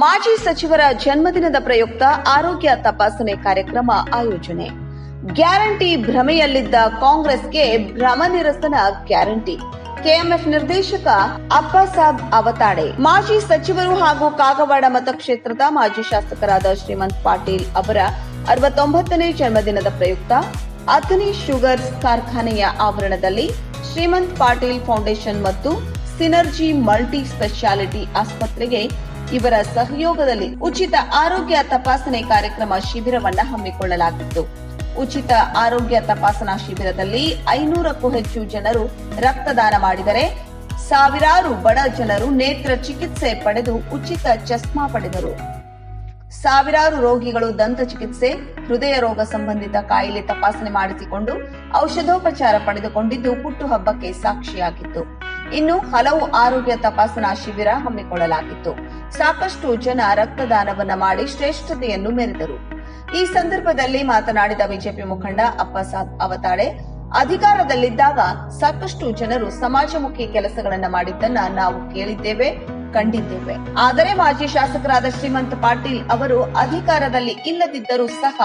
ಮಾಜಿ ಸಚಿವರ ಜನ್ಮದಿನದ ಪ್ರಯುಕ್ತ ಆರೋಗ್ಯ ತಪಾಸಣೆ ಕಾರ್ಯಕ್ರಮ ಆಯೋಜನೆ. ಗ್ಯಾರಂಟಿ ಭ್ರಮೆಯಲ್ಲಿದ್ದ ಕಾಂಗ್ರೆಸ್ಗೆ ಭ್ರಮ ನಿರಸನ ಗ್ಯಾರಂಟಿ. ಕೆಎಂಎಫ್ ನಿರ್ದೇಶಕ ಅಪ್ಪಸಾಬ್ ಅವತಾಡೆ. ಮಾಜಿ ಸಚಿವರು ಹಾಗೂ ಕಾಗವಾಡ ಮತಕ್ಷೇತ್ರದ ಮಾಜಿ ಶಾಸಕರಾದ ಶ್ರೀಮಂತ್ ಪಾಟೀಲ್ ಅವರ ಅರವತ್ತೊಂಬತ್ತನೇ ಜನ್ಮದಿನದ ಪ್ರಯುಕ್ತ ಅಥನಿ ಶುಗರ್ಸ್ ಕಾರ್ಖಾನೆಯ ಆವರಣದಲ್ಲಿ ಶ್ರೀಮಂತ್ ಪಾಟೀಲ್ ಫೌಂಡೇಶನ್ ಮತ್ತು ಸಿನರ್ಜಿ ಮಲ್ಟಿ ಸ್ಪೆಷಾಲಿಟಿ ಆಸ್ಪತ್ರೆಗೆ ಇವರ ಸಹಯೋಗದಲ್ಲಿ ಉಚಿತ ಆರೋಗ್ಯ ತಪಾಸಣೆ ಕಾರ್ಯಕ್ರಮ ಶಿಬಿರವನ್ನ ಹಮ್ಮಿಕೊಳ್ಳಲಾಗಿತ್ತು. ಉಚಿತ ಆರೋಗ್ಯ ತಪಾಸಣಾ ಶಿಬಿರದಲ್ಲಿ ಐನೂರಕ್ಕೂ ಹೆಚ್ಚು ಜನರು ರಕ್ತದಾನ ಮಾಡಿದರೆ, ಸಾವಿರಾರು ಬಡ ಜನರು ನೇತ್ರ ಚಿಕಿತ್ಸೆ ಪಡೆದು ಉಚಿತ ಚಸ್ಮಾ ಪಡೆದರು. ಸಾವಿರಾರು ರೋಗಿಗಳು ದಂತ ಚಿಕಿತ್ಸೆ, ಹೃದಯ ರೋಗ ಸಂಬಂಧಿತ ಕಾಯಿಲೆ ತಪಾಸಣೆ ಮಾಡಿಸಿಕೊಂಡು ಔಷಧೋಪಚಾರ ಪಡೆದುಕೊಂಡಿದ್ದು ಹುಟ್ಟುಹಬ್ಬಕ್ಕೆ ಸಾಕ್ಷಿಯಾಗಿತ್ತು. ಇನ್ನು ಹಲವು ಆರೋಗ್ಯ ತಪಾಸಣಾ ಶಿಬಿರ ಹಮ್ಮಿಕೊಳ್ಳಲಾಗಿತ್ತು. ಸಾಕಷ್ಟು ಜನ ರಕ್ತದಾನವನ್ನ ಮಾಡಿ ಶ್ರೇಷ್ಠತೆಯನ್ನು ಮೆರೆದರು. ಈ ಸಂದರ್ಭದಲ್ಲಿ ಮಾತನಾಡಿದ ಬಿಜೆಪಿ ಮುಖಂಡ ಅಪ್ಪಸಾದ್ ಅವತಾಳೆ, ಅಧಿಕಾರದಲ್ಲಿದ್ದಾಗ ಸಾಕಷ್ಟು ಜನರು ಸಮಾಜಮುಖಿ ಕೆಲಸಗಳನ್ನ ಮಾಡಿದ್ದನ್ನ ನಾವು ಕೇಳಿದ್ದೇವೆ, ಕಂಡಿದ್ದೇವೆ. ಆದರೆ ಮಾಜಿ ಶಾಸಕರಾದ ಶ್ರೀಮಂತ ಪಾಟೀಲ್ ಅವರು ಅಧಿಕಾರದಲ್ಲಿ ಇಲ್ಲದಿದ್ದರೂ ಸಹ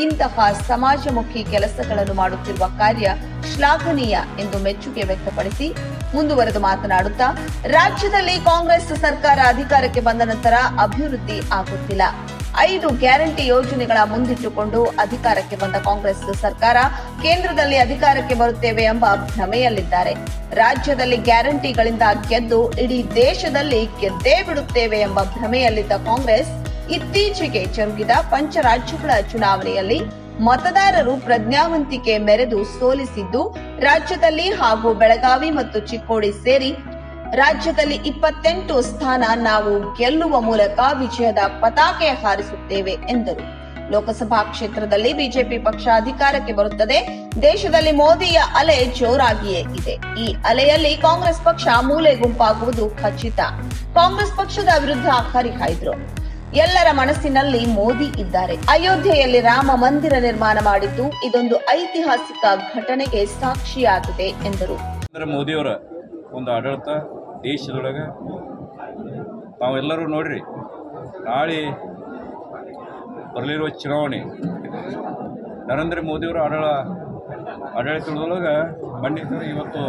ಇಂತಹ ಸಮಾಜಮುಖಿ ಕೆಲಸಗಳನ್ನು ಮಾಡುತ್ತಿರುವ ಕಾರ್ಯ ಶ್ಲಾಘನೀಯ ಎಂದು ಮೆಚ್ಚುಗೆ ವ್ಯಕ್ತಪಡಿಸಿ ಮುಂದುವರೆದು ಮಾತನಾಡುತ್ತಾ, ರಾಜ್ಯದಲ್ಲಿ ಕಾಂಗ್ರೆಸ್ ಸರ್ಕಾರ ಅಧಿಕಾರಕ್ಕೆ ಬಂದ ನಂತರ ಅಭಿವೃದ್ಧಿ ಆಗುತ್ತಿಲ್ಲ. ಐದು ಗ್ಯಾರಂಟಿ ಯೋಜನೆಗಳ ಮುಂದಿಟ್ಟುಕೊಂಡು ಅಧಿಕಾರಕ್ಕೆ ಬಂದ ಕಾಂಗ್ರೆಸ್ ಸರ್ಕಾರ ಕೇಂದ್ರದಲ್ಲಿ ಅಧಿಕಾರಕ್ಕೆ ಬರುತ್ತೇವೆ ಎಂಬ ಭ್ರಮೆಯಲ್ಲಿದ್ದಾರೆ. ರಾಜ್ಯದಲ್ಲಿ ಗ್ಯಾರಂಟಿಗಳಿಂದ ಗೆದ್ದು ಇಡೀ ದೇಶದಲ್ಲಿ ಗೆದ್ದೇ ಬಿಡುತ್ತೇವೆ ಎಂಬ ಭ್ರಮೆಯಲ್ಲಿದ್ದ ಕಾಂಗ್ರೆಸ್ ಇತ್ತೀಚೆಗೆ ಜರುಗಿದ ಪಂಚರಾಜ್ಯಗಳ ಚುನಾವಣೆಯಲ್ಲಿ ಮತದಾರರು ಪ್ರಜ್ಞಾವಂತಿಕೆ ಮೆರೆದು ಸೋಲಿಸಿದ್ದು ರಾಜ್ಯದಲ್ಲಿ ಹಾಗೂ ಬೆಳಗಾವಿ ಮತ್ತು ಚಿಕ್ಕೋಡಿ ಸೇರಿ ರಾಜ್ಯದಲ್ಲಿ ಇಪ್ಪತ್ತೆಂಟು ಸ್ಥಾನ ನಾವು ಗೆಲ್ಲುವ ಮೂಲಕ ವಿಜಯದ ಪತಾಕೆ ಹಾರಿಸುತ್ತೇವೆ ಎಂದರು. ಲೋಕಸಭಾ ಕ್ಷೇತ್ರದಲ್ಲಿ ಬಿಜೆಪಿ ಪಕ್ಷ ಅಧಿಕಾರಕ್ಕೆ ಬರುತ್ತದೆ. ದೇಶದಲ್ಲಿ ಮೋದಿಯ ಅಲೆ ಜೋರಾಗಿಯೇ ಇದೆ. ಈ ಅಲೆಯಲ್ಲಿ ಕಾಂಗ್ರೆಸ್ ಪಕ್ಷ ಮೂಲೆ ಗುಂಪಾಗುವುದು ಖಚಿತ. ಕಾಂಗ್ರೆಸ್ ಪಕ್ಷದ ವಿರುದ್ಧ ಹರಿಹಾಯ್ದ್ರು. ಎಲ್ಲರ ಮನಸ್ಸಿನಲ್ಲಿ ಮೋದಿ ಇದ್ದಾರೆ. ಅಯೋಧ್ಯೆಯಲ್ಲಿ ರಾಮ ಮಂದಿರ ನಿರ್ಮಾಣ ಮಾಡಿದ್ದು ಇದೊಂದು ಐತಿಹಾಸಿಕ ಘಟನೆಗೆ ಸಾಕ್ಷಿಯಾಗಿದೆ ಎಂದರು. ನರೇಂದ್ರ ಮೋದಿಯವರ ಒಂದು ಆಡಳಿತ ದೇಶದೊಳಗೆ ತಾವೆಲ್ಲರೂ ನೋಡ್ರಿ, ನಾಳೆ ಬರಲಿರುವ ಚುನಾವಣೆ, ನರೇಂದ್ರ ಮೋದಿಯವರ ಆಡಳ, ಆಡಳಿತದೊಳಗೆ ಖಂಡಿತ ಇವತ್ತು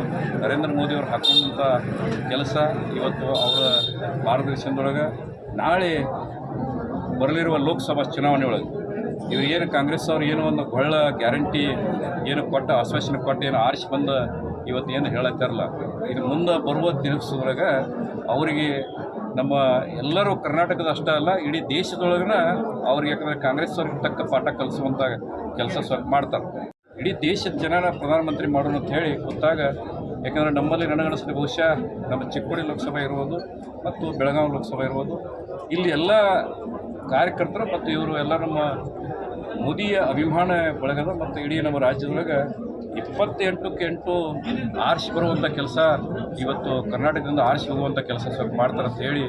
ನರೇಂದ್ರ ಮೋದಿಯವರು ಹಾಕೊಂಡಂಥ ಕೆಲಸ ಇವತ್ತು ಅವರ ಮಾರ್ಗದರ್ಶನದೊಳಗೆ ನಾಳೆ ಬರಲಿರುವ ಲೋಕಸಭಾ ಚುನಾವಣೆ ಒಳಗೆ ಇವ್ರು ಏನು ಕಾಂಗ್ರೆಸ್ ಅವರು ಏನೋ ಒಂದು ಗೊಳ್ಳ ಗ್ಯಾರಂಟಿ, ಏನು ಕೊಟ್ಟ ಆಶ್ವಾಸನೆ ಕೊಟ್ಟು, ಏನು ಆರಿಸಿ ಬಂದ ಇವತ್ತು ಏನು ಹೇಳತ್ತಾರಲ್ಲ ಇದು ಮುಂದೆ ಬರುವ ದಿನಸದೊಳಗೆ ಅವರಿಗೆ ನಮ್ಮ ಎಲ್ಲರೂ ಕರ್ನಾಟಕದ ಅಷ್ಟೇ ಅಲ್ಲ, ಇಡೀ ದೇಶದೊಳಗನ ಅವ್ರಿಗೆ ಯಾಕಂದರೆ ಕಾಂಗ್ರೆಸ್ ಅವ್ರಿಗೆ ತಕ್ಕ ಪಾಠ ಕಲಿಸುವಂಥ ಕೆಲಸ ಸ್ವಲ್ಪ ಮಾಡ್ತಾರೆ. ಇಡೀ ದೇಶದ ಜನನ ಪ್ರಧಾನಮಂತ್ರಿ ಮಾಡೋಣ ಅಂತ ಹೇಳಿ ಗೊತ್ತಾಗ ಯಾಕಂದರೆ ನಮ್ಮಲ್ಲಿ ನನಗನ್ನಿಸಿದ ಬಹುಶಃ ನಮ್ಮ ಚಿಕ್ಕೋಡಿ ಲೋಕಸಭೆ ಇರ್ಬೋದು ಮತ್ತು ಬೆಳಗಾವಿ ಲೋಕಸಭೆ ಇರ್ಬೋದು. ಇಲ್ಲಿ ಎಲ್ಲ ಕಾರ್ಯಕರ್ತರು ಮತ್ತು ಇವರು ಎಲ್ಲ ನಮ್ಮ ಮೋದಿಯ ಅಭಿಮಾನ ಬಳಗದ ಮತ್ತು ಇಡೀ ನಮ್ಮ ರಾಜ್ಯದೊಳಗೆ ಇಪ್ಪತ್ತೆಂಟಕ್ಕೆ ಎಂಟು ಆರಿಸಿ ಬರುವಂಥ ಕೆಲಸ ಇವತ್ತು ಕರ್ನಾಟಕದಿಂದ ಆರಿಸಿ ಹೋಗುವಂಥ ಕೆಲಸ ಸ್ವಲ್ಪ ಮಾಡ್ತಾರೆ ಅಂತ ಹೇಳಿ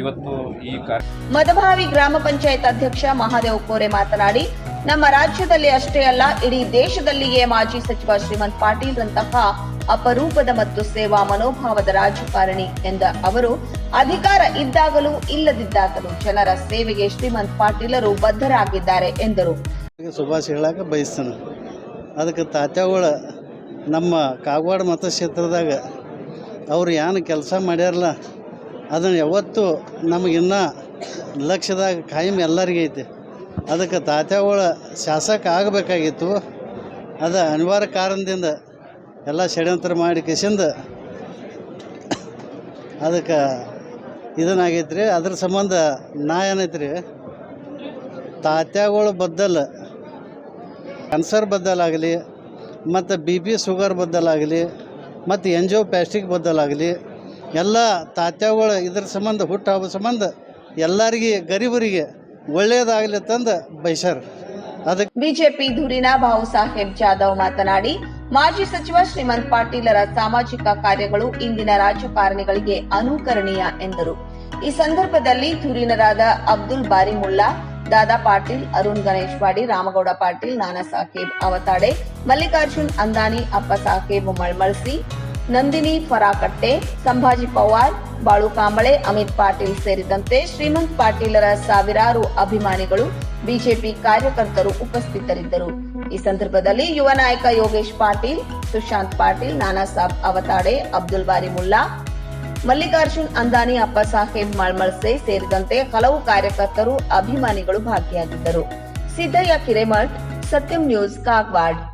ಇವತ್ತು ಈ ಕಾರ್ಯ ಮದಭಾವಿ ಗ್ರಾಮ ಪಂಚಾಯತ್ ಅಧ್ಯಕ್ಷ ಮಹಾದೇವ್ ಕೋರೆ ಮಾತನಾಡಿ, ನಮ್ಮ ರಾಜ್ಯದಲ್ಲಿ ಅಷ್ಟೇ ಅಲ್ಲ, ಇಡೀ ದೇಶದಲ್ಲಿಯೇ ಮಾಜಿ ಸಚಿವ ಶ್ರೀಮಂತ್ ಪಾಟೀಲ್ ರಂತಹ ಅಪರೂಪದ ಮತ್ತು ಸೇವಾ ಮನೋಭಾವದ ರಾಜಕಾರಣಿ ಎಂದ ಅವರು, ಅಧಿಕಾರ ಇದ್ದಾಗಲೂ ಇಲ್ಲದಿದ್ದಾಗಲೂ ಜನರ ಸೇವೆಗೆ ಶ್ರೀಮಂತ್ ಪಾಟೀಲರು ಬದ್ಧರಾಗಿದ್ದಾರೆ ಎಂದರು. ಶುಭಾಶಯ ಹೇಳಕ್ಕೆ ಬಯಸ್ತಾನೆ. ಅದಕ್ಕೆ ತಾತ್ಯಾವಳ ನಮ್ಮ ಕಾಗವಾಡ ಮತಕ್ಷೇತ್ರದಾಗ ಅವ್ರು ಏನು ಕೆಲಸ ಮಾಡ್ಯಾರಲ್ಲ, ಅದನ್ನು ಯಾವತ್ತೂ ನಮಗಿನ್ನ ಲಕ್ಷ್ಯದಾಗ ಕಾಯಂ ಎಲ್ಲರಿಗೆ ಐತಿ. ಅದಕ್ಕೆ ತಾತ್ಯಾವಳ ಶಾಸಕ ಆಗಬೇಕಾಗಿತ್ತು. ಅದು ಅನಿವಾರ್ಯ ಕಾರಣದಿಂದ ಎಲ್ಲ ಷಡ್ಯಂತ್ರ ಮಾಡಿ ಕಿಸಿಂದ ಅದಕ್ಕೆ ಇದನ್ನಾಗೈತೆ ರೀ ಅದ್ರ ಸಂಬಂಧ ನಾ ಏನೈತೆ ರೀ ತಾತ್ಯಾಗಳು ಬದ್ದಲ್ ಕ್ಯಾನ್ಸರ್ ಬದ್ದಲಾಗಲಿ ಮತ್ತು ಬಿ ಪಿ ಶುಗರ್ ಬದ್ದಲಾಗಲಿ ಮತ್ತು ಎಂಜೋ ಪ್ಯಾಸ್ಟಿಕ್ ಬದ್ದಲಾಗಲಿ ಎಲ್ಲ ತಾತ್ಯಾಗಳು ಇದ್ರ ಸಂಬಂಧ, ಹುಟ್ಟು ಹಬ್ಬ ಸಂಬಂಧ ಎಲ್ಲರಿಗೆ, ಗರೀಬರಿಗೆ ಒಳ್ಳೆಯದಾಗಲಿ ತಂದು ಬೈಸರ್ ಅದಕ್ಕೆ ಬಿಜೆಪಿ ಧುರಿನ ಬಾವು ಸಾಹೇಬ್ ಜಾಧವ್ ಮಾತನಾಡಿ ಮಾಜಿ ಸಚಿವ ಶ್ರೀಮಂತ್ ಪಾಟೀಲರ ಸಾಮಾಜಿಕ ಕಾರ್ಯಗಳು ಇಂದಿನ ರಾಜಕಾರಣಿಗಳಿಗೆ ಅನುಕರಣೀಯ ಎಂದರು. ಈ ಸಂದರ್ಭದಲ್ಲಿ ಧುರೀಣರಾದ ಅಬ್ದುಲ್ ಬಾರಿ ಮುಲ್ಲಾ, ದಾದಾ ಪಾಟೀಲ್, ಅರುಣ್ ಗಣೇಶ್ವಾಡಿ ರಾಮಗೌಡ ಪಾಟೀಲ್, ನಾನಾ ಸಾಹೇಬ್ ಅವತಾಡೆ, ಮಲ್ಲಿಕಾರ್ಜುನ್ ಅಂದಾನಿ, ಅಪ್ಪ ಸಾಹೇಬ್ ಮಳ್ಮಳ್ಸಿ ನಂದಿನಿ, ಫರಾಕಟ್ಟೆ, ಸಂಭಾಜಿ ಪವಾರ್, ಬಾಳು ಕಾಂಬಳೆ, ಅಮಿತ್ ಪಾಟೀಲ್ ಸೇರಿದಂತೆ ಶ್ರೀಮಂತ್ ಪಾಟೀಲರ ಸಾವಿರಾರು ಅಭಿಮಾನಿಗಳು ಬಿಜೆಪಿ ಕಾರ್ಯಕರ್ತರು ಉಪಸ್ಥಿತರಿದ್ದರು. ಈ ಸಂದರ್ಭದಲ್ಲಿ ಯುವ ನಾಯಕ ಯೋಗೇಶ್ ಪಾಟೀಲ್, ಸುಶಾಂತ್ ಪಾಟೀಲ್, ನಾನಾ ಸಾಬ್ ಅವತಾಡೆ, ಅಬ್ದುಲ್ ಬಾರಿ ಮುಲ್ಲಾ, ಮಲ್ಲಿಕಾರ್ಜುನ್ ಅಂದಾನಿ, ಅಪ್ಪ ಸಾಹೇಬ್ ಮಳ್ಮಳ್ಸೆ ಸೇರಿದಂತೆ ಹಲವು ಕಾರ್ಯಕರ್ತರು ಅಭಿಮಾನಿಗಳು ಭಾಗಿಯಾಗಿದ್ದರು. ಸಿದ್ದಯ್ಯ ಕಿರೇಮಠ್, ಸತ್ಯಂ ನ್ಯೂಸ್, ಕಾಗವಾಡ್.